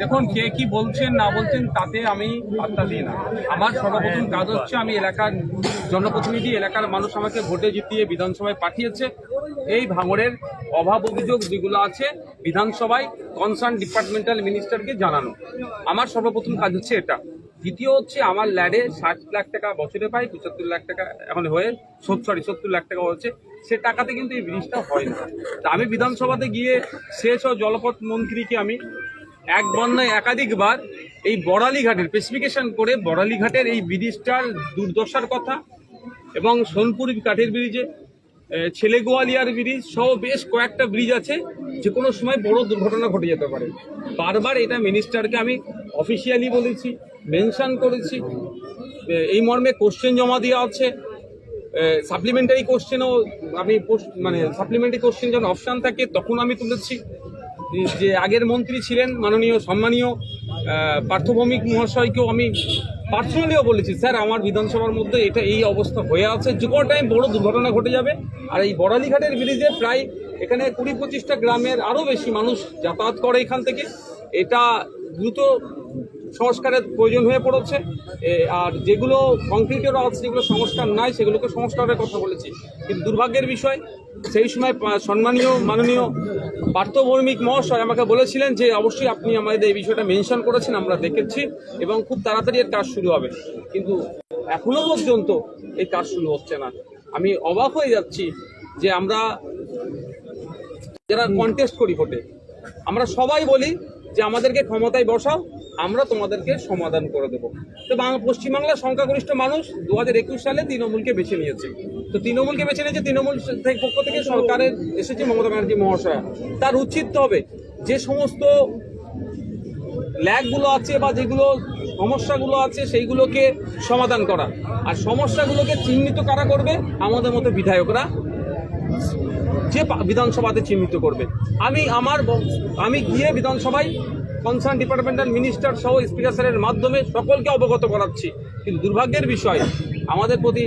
দেখুন, কে কি বলছেন, না বলছেন, তাতে আমি পাত্তা দিই না। আমার সর্বপ্রথম কাজ হচ্ছে, আমি এলাকার জনপ্রতিনিধি, এলাকার মানুষ আমাকে ভোটে জিতিয়ে বিধানসভায় পাঠিয়েছে। এই ভাঙড়ের অভাব অভিযোগ যেগুলো আছে, বিধানসভায় কনসার্ন ডিপার্টমেন্টাল মিনিস্টারকে জানানো। আমার সর্বপ্রথম কাজ হচ্ছে এটা। দ্বিতীয় হচ্ছে আমার ল্যাডে ষাট লাখ টাকা বছরে পাই, পঁচাত্তর লাখ টাকা এখন হয়ে সরি, সত্তর লাখ টাকা হচ্ছে সে টাকাতে কিন্তু এই ব্রিজটা হয় না। তা আমি বিধানসভাতে গিয়ে শেষ ও জলপথ মন্ত্রীকে আমি এক বন্যায় একাধিকবার এই বড়ালি ঘাটের স্পেসিফিকেশন করে বড়ালি ঘাটের এই ব্রিজটার দুর্দশার কথা এবং সোনপুর কাঠের ব্রিজে ছেলে গোয়ালিয়ার ব্রিজ সহ বেশ কয়েকটা ব্রিজ আছে, যে কোনো সময় বড় দুর্ঘটনা ঘটে যেতে পারে। বারবার এটা মিনিস্টারকে আমি অফিসিয়ালি বলেছি। মেনশন করেছি। এই মর্মে কোশ্চেন জমা দেওয়া আছে। সাপ্লিমেন্টারি কোশ্চেনও আমি মানে সাপ্লিমেন্টারি কোশ্চেন যখন অপশান থাকে, তখন আমি তুলেছি। যে আগের মন্ত্রী ছিলেন মাননীয়, সম্মানীয় পার্থভৌমিক মহাশয়কেও আমি পার্সোনালিও বলেছি, স্যার, আমার বিধানসভার মধ্যে এটা এই অবস্থা হয়ে আছে। যে কোনো টাইম বড় দুর্ঘটনা ঘটে যাবে। আর এই বড়ালিঘাটের ব্রিজে প্রায় এখানে কুড়ি পঁচিশটা গ্রামের আরও বেশি মানুষ যাতায়াত করে এখান থেকে। এটা দ্রুত সংস্কারের প্রয়োজন হয়ে পড়েছে। আর যেগুলো কংক্রিটের আছে যেগুলো সংস্কার নাই, সেগুলোকে সংস্কারের কথা বলেছি। কিন্তু দুর্ভাগ্যের বিষয়, সেই সময় সম্মানীয়, মাননীয় পার্থভৌমিক মহাশয় আমাকে বলেছিলেন যে, অবশ্যই আপনি আমাদের এই বিষয়টা মেনশন করেছেন, আমরা দেখেছি এবং খুব তাড়াতাড়ি এর কাজ শুরু হবে। কিন্তু এখনও পর্যন্ত এই কাজ শুরু হচ্ছে না। আমি অবাক হয়ে যাচ্ছি যে আমরা যারা কন্টেস্ট করি ভোটে, আমরা সবাই বলি যে, আমাদেরকে ক্ষমতায় বসাও আমরা তোমাদেরকে সমাধান করে দেবো। তো পশ্চিমবাংলার সংখ্যাগরিষ্ঠ মানুষ দু হাজার একুশ সালে তৃণমূলকে বেছে নিয়েছে। তো তৃণমূলকে বেছে নিয়েছে তৃণমূল পক্ষ থেকে সরকারের এসেছে মমতা ব্যানার্জি মহাশয়া। তার উচিত হবে যে সমস্ত ল্যাগগুলো আছে বা যেগুলো সমস্যাগুলো আছে সেইগুলোকে সমাধান করা। আর সমস্যাগুলোকে চিহ্নিত কারা করবে? আমাদের মতো বিধায়করা যে বিধানসভাতে চিহ্নিত করবে। আমি আমার আমি গিয়ে বিধানসভায় কনসার্ন ডিপার্টমেন্টাল মিনিস্টার সহ স্পিকার স্যারের মাধ্যমে সকলকে অবগত করাচ্ছি। কিন্তু দুর্ভাগ্যের বিষয়, আমাদের প্রতি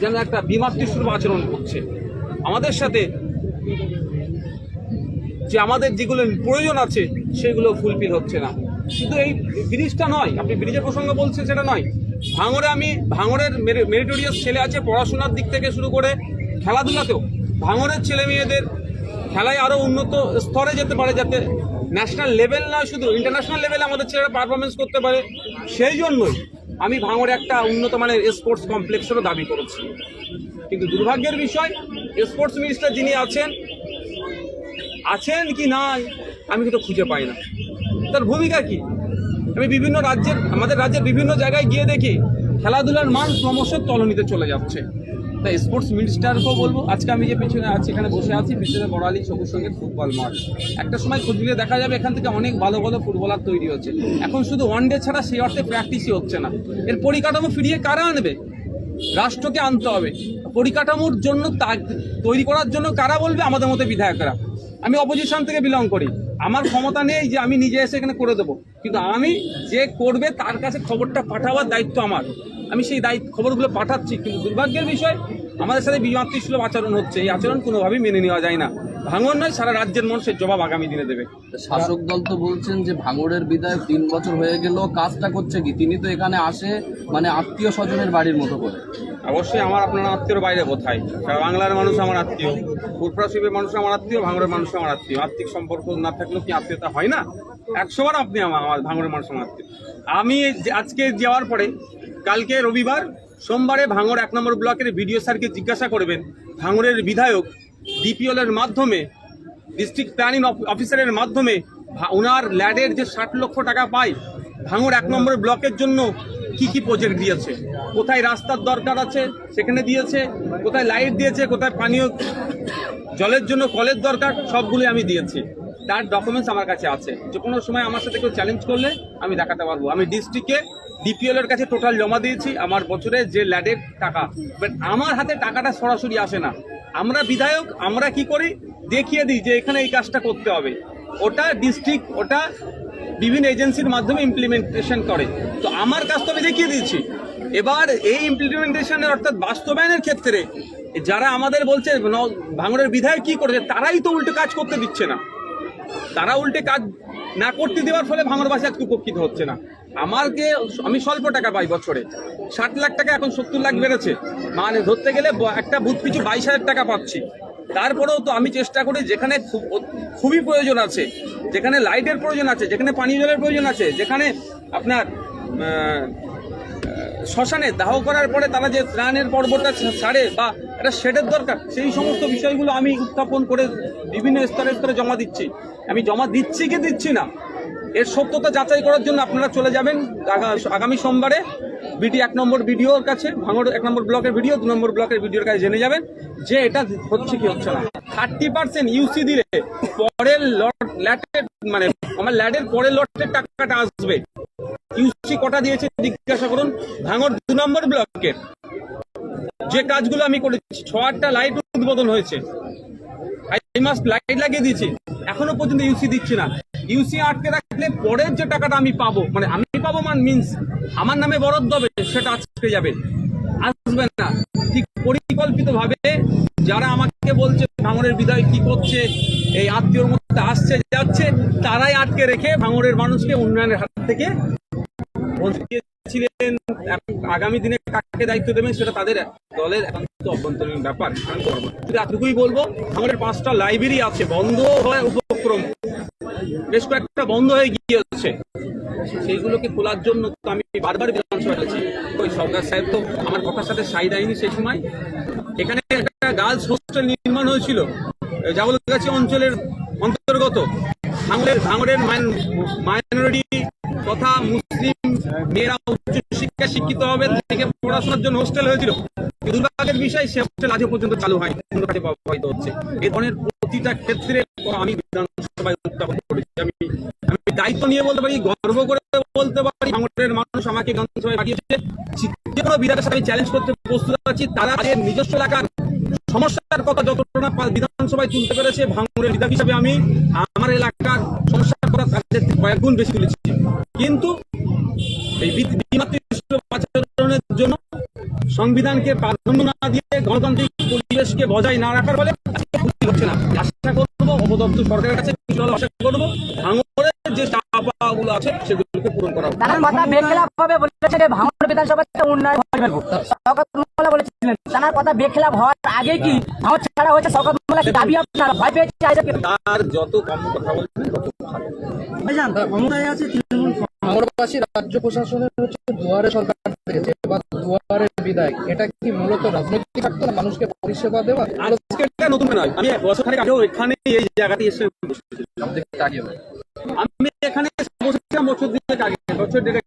যেন একটা বিমাতৃস্বরূপ আচরণ করছে। আমাদের সাথে যে আমাদের যেগুলো প্রয়োজন আছে, সেগুলো ফুলফিল হচ্ছে না। শুধু এই ব্রিজটা নয়, আপনি ব্রিজের প্রসঙ্গ বলছেন সেটা নয়। ভাঙড়ে আমি, ভাঙড়ের মেরিটোরিয়াস ছেলে আছে পড়াশোনার দিক থেকে শুরু করে খেলাধুলাতেও। ভাঙড়ের ছেলে মেয়েদের খেলায় আরও উন্নত স্তরে যেতে পারে যাতে ন্যাশনাল লেভেল নয় শুধু ইন্টারন্যাশনাল লেভেলে আমাদের ছেলেরা পারফরমেন্স করতে পারে। সেই জন্যই আমি ভাঙড়ে একটা উন্নত মানের স্পোর্টস কমপ্লেক্সেরও দাবি করেছি। কিন্তু দুর্ভাগ্যের বিষয় স্পোর্টস মিনিস্টার যিনি আছেন আছেন কি নাই, আমি কিন্তু খুঁজে পাই না। তার ভূমিকা কি? আমি বিভিন্ন রাজ্যের, আমাদের রাজ্যের বিভিন্ন জায়গায় গিয়ে দেখি, খেলাধুলার মান ক্রমশ তলনিতে চলে যাচ্ছে। তাই স্পোর্টস মিনিস্টারকেও বলব, আজকে আমি যে পিছনে আছি, এখানে বসে আছি, পিছনে বড়ালি সবুজ সঙ্গের ফুটবল মাঠ। একটা সময় খোঁজ নিলে দেখা যাবে এখান থেকে অনেক ভালো ভালো ফুটবলার তৈরি হচ্ছে। এখন শুধু ওয়ান ডে ছাড়া সেই অর্থে প্র্যাকটিসই হচ্ছে না। এর পরিকাঠামো ফিরিয়ে কারা আনবে? রাষ্ট্রকে আনতে হবে। পরিকাঠামোর জন্য তা- তৈরি করার জন্য কারা বলবে? আমাদের মতো বিধায়করা। আমি অপোজিশন থেকে বিলং করি। আমার ক্ষমতা নেই যে আমি নিজে এসে এখানে করে দেবো। কিন্তু আমি যে করবে, তার কাছে খবরটা পাঠাবার দায়িত্ব আমার। আমি সেই দায়িত্ব খবরগুলো পাঠাচ্ছি কিন্তু দুর্ভাগ্যের বিষয় আমাদের সাথে বিমাতৃসুলভ আচরণ হচ্ছে। এই আচরণ কোনোভাবেই মেনে নেওয়া যায় না। ভাঙন নয় সারা রাজ্যের মানুষের জবাব আগামী দিনে দেবে। শাসক দল তো বলছেন যে ভাঙড়ের বিদায় তিন বছর হয়ে গেল কাজটা করছে কি? তিনি তো এখানে আসে মানে আত্মীয় স্বজনের বাড়ির মতো করে। অবশ্যই আমার আপনার আত্মীয়র বাইরে কোথায়? বাংলার মানুষ আমার আত্মীয়। ফুরফুরা মানুষ আমার আত্মীয় ভাঙড়ের মানুষ আমার আত্মীয়। আত্মিক সম্পর্ক না থাকলেও কি আত্মীয়তা হয় না? একশোবার আপনি আমার আমার ভাঙড়ের মানুষ আমার আত্মীয়। আমি আজকে যাওয়ার পরে কালকে রবিবার, সোমবারে ভাঙড় এক নম্বর ব্লকের বিডিও স্যারকে জিজ্ঞাসা করবেন, ভাঙড়ের বিধায়ক ডিপিএল এর মাধ্যমে, ডিস্ট্রিক্ট প্ল্যানিং অফিসারের মাধ্যমে ওনার ল্যাডের যে ষাট লক্ষ টাকা পায়, ভাঙড় এক নম্বর ব্লকের জন্য কি কি প্রজেক্ট দিয়েছে? কোথায় রাস্তার দরকার আছে, সেখানে দিয়েছে, কোথায় লাইট দিয়েছে, কোথায় পানীয় জলের জন্য কলের দরকার সবগুলি আমি দিয়েছি। তার ডকুমেন্টস আমার কাছে আছে। যে কোনো সময় আমার সাথে কেউ চ্যালেঞ্জ করলে আমি দেখাতে পারব। আমি ডিস্ট্রিক্টে ডিপিএল এর কাছে টোটাল জমা দিয়েছি আমার বছরে যে ল্যাডের টাকা। বাট আমার হাতে টাকাটা সরাসরি আসে না। আমরা বিধায়ক, আমরা কি করি? দেখিয়ে দিই যে এখানে এই কাজটা করতে হবে। ওটা ডিস্ট্রিক্ট ওটা বিভিন্ন এজেন্সির মাধ্যমে ইমপ্লিমেন্টেশন করে। তো আমার কাজ তো আমি দেখিয়ে দিয়েছি। এবার এই ইমপ্লিমেন্টেশনের অর্থাৎ বাস্তবায়নের ক্ষেত্রে যারা আমাদের বলছে ভাঙড়ের বিধায়ক কি করেছে? তারাই তো উল্টো কাজ করতে দিচ্ছে না। তারা উল্টে কাজ না করতে দেওয়ার ফলে ভাঙরবাসী আজকে উপকৃত হচ্ছে না। আমারকে আমি স্বল্প টাকা পাই বছরে। ষাট লাখ টাকা এখন সত্তর লাখ বেড়েছে। মানে ধরতে গেলে একটা বুথ পিছু বাইশ হাজার টাকা পাচ্ছি। তারপরেও তো আমি চেষ্টা করি যেখানে খুব খুবই প্রয়োজন আছে। যেখানে লাইটের প্রয়োজন আছে, যেখানে পানীয় জলের প্রয়োজন আছে, যেখানে আপনার শ্মশানে দাহ করার পরে তারা যে ত্রাণের পর্বটা ছাড়ে বা একটা শেডের দরকার, সেই সমস্ত বিষয়গুলো আমি উত্থাপন করে বিভিন্ন স্তরে স্তরে জমা দিচ্ছি। আমি জমা দিচ্ছি কি দিচ্ছি না, এর সত্যতা যাচাই করার জন্য আপনারা চলে যাবেন আগামী সোমবারে। বিটি এক নম্বর ভিডিওর কাছে, ভাঙড় এক নম্বর ব্লকের ভিডিও দু নম্বর ব্লকের ভিডিওর কাছে জেনে যাবেন যে এটা হচ্ছে কি হচ্ছে না। থার্টি পার্সেন্ট ইউসি দিলে পরের লট ল্যাটের মানে আমার ল্যাডের পরের লটের টাকাটা আসবে। ইউসি কটা দিয়েছে জিজ্ঞাসা করুন। ভাঙর দু নম্বর ব্লকের যে কাজগুলো আমি করেছি, ছ আটটা লাইট উদ্বোধন হয়েছে। লাইট লাগিয়ে দিয়েছি। এখনও পর্যন্ত ইউসি দিচ্ছি না। ইউসি আটকে রাখলে পরের যে টাকাটা আমি পাবো মানে আমি পাবো মান মিনস আমার নামে বরাদ্দ হবে, সেটা আজকে যাবে। আসবে না। ঠিক পরিকল্পিত ভাবে যারা আমাকে বলছে ভাঙরের বিদায় কি করছে, এই আত্মীয়র মধ্যে আসছে, যাচ্ছে, তারাই আটকে রেখে ভাঙরের মানুষকে উন্নয়নের হাত থেকে বলছিলেন আগামী দিনে কাকে দায়িত্ব দেবেন সেটা তাদের দলের একান্ত অভ্যন্তরীণ ব্যাপার এতটুকুই বলব, আমাদের পাঁচটা লাইব্রেরি আছে, বন্ধ হয় উপক্রম। বেশ কয়েকটা বন্ধ হয়ে গিয়েছে। সেইগুলোকে খোলার জন্য তো আমি বারবার বিধানসভা বলেছি ওই সরকার সাহেব তো আমার কথার সাথে সাই দেয়নি সেই সময়। এখানে একটা গার্লস হোস্টেল নির্মাণ হয়েছিল জাগলগাছি অঞ্চলের অন্তর্গত। ভাঙড়ের ভাঙড়ের মাইনরিটি তথা মুসলিম মেয়েরা উচ্চ শিক্ষা শিক্ষিত হবে থেকে পড়াশোনার জন্য হোস্টেল হয়েছিল। দুর্ভাগ্যের বিষয়, সে হোস্টেল আজও পর্যন্ত চালু হয় প্রভাবিত হচ্ছে। এই ধরনের প্রতিটা ক্ষেত্রে আমি বিধানসভায় উত্থাপন করেছি। আমি আমি দায়িত্ব নিয়ে বলতে পারি, গর্ব করে বলতে পারি ভাঙড়ের মানুষ আমাকে বিধানসভায় পাঠিয়েছে। যে কোনো বিধানের সাথে চ্যালেঞ্জ করতে প্রস্তুত আছি। তারা নিজস্ব এলাকার সমস্যার কথা যতটা বিধানসভায় তুলতে পেরেছে ভাঙড়ের বিধায়ক হিসাবে আমি আমার এলাকার সমস্যার কথা তাদের কয়েক গুণ বেশি তুলেছি। কিন্তু এই আচরণের জন্য সংবিধানকে প্রাধান্য না দিয়ে গণতান্ত্রিক পরিবেশকে বজায় না রাখার ফলে হচ্ছে না। আশা করব অবদপ্ত সরকারের কাছে আশা করব ভাঙড়ের যে চাপাগুলো আছে সেগুলোকে পূরণ করা হবে। বলেছে উন্নয়ন কথা বেখেলাপ হওয়ার আগে কি? ভাঙড় ছাড়া হয়েছে মোল্লা দাবি আপনার ভয় পেয়েছে তার যত কম কথা বলবেন তত ভালো। ভাইজান ক্ষমতায় আছে তৃণমূল রাজ্য প্রশাসনের হচ্ছে দুয়ারে সরকার দেখেছে এবার দুয়ারের বিদায় এটা কি মূলত রাজনৈতিক স্বার্থ না মানুষকে পরিষেবা দেওয়া? আজকে এটা নতুন নয়। আমি এক বছর খানিক আগেও এখানে এই জায়গাতে এসে বসেছিলাম। দেখতে আগে আমি এখানে বসেছিলাম বছর দিনের আগে বছর দেড়েক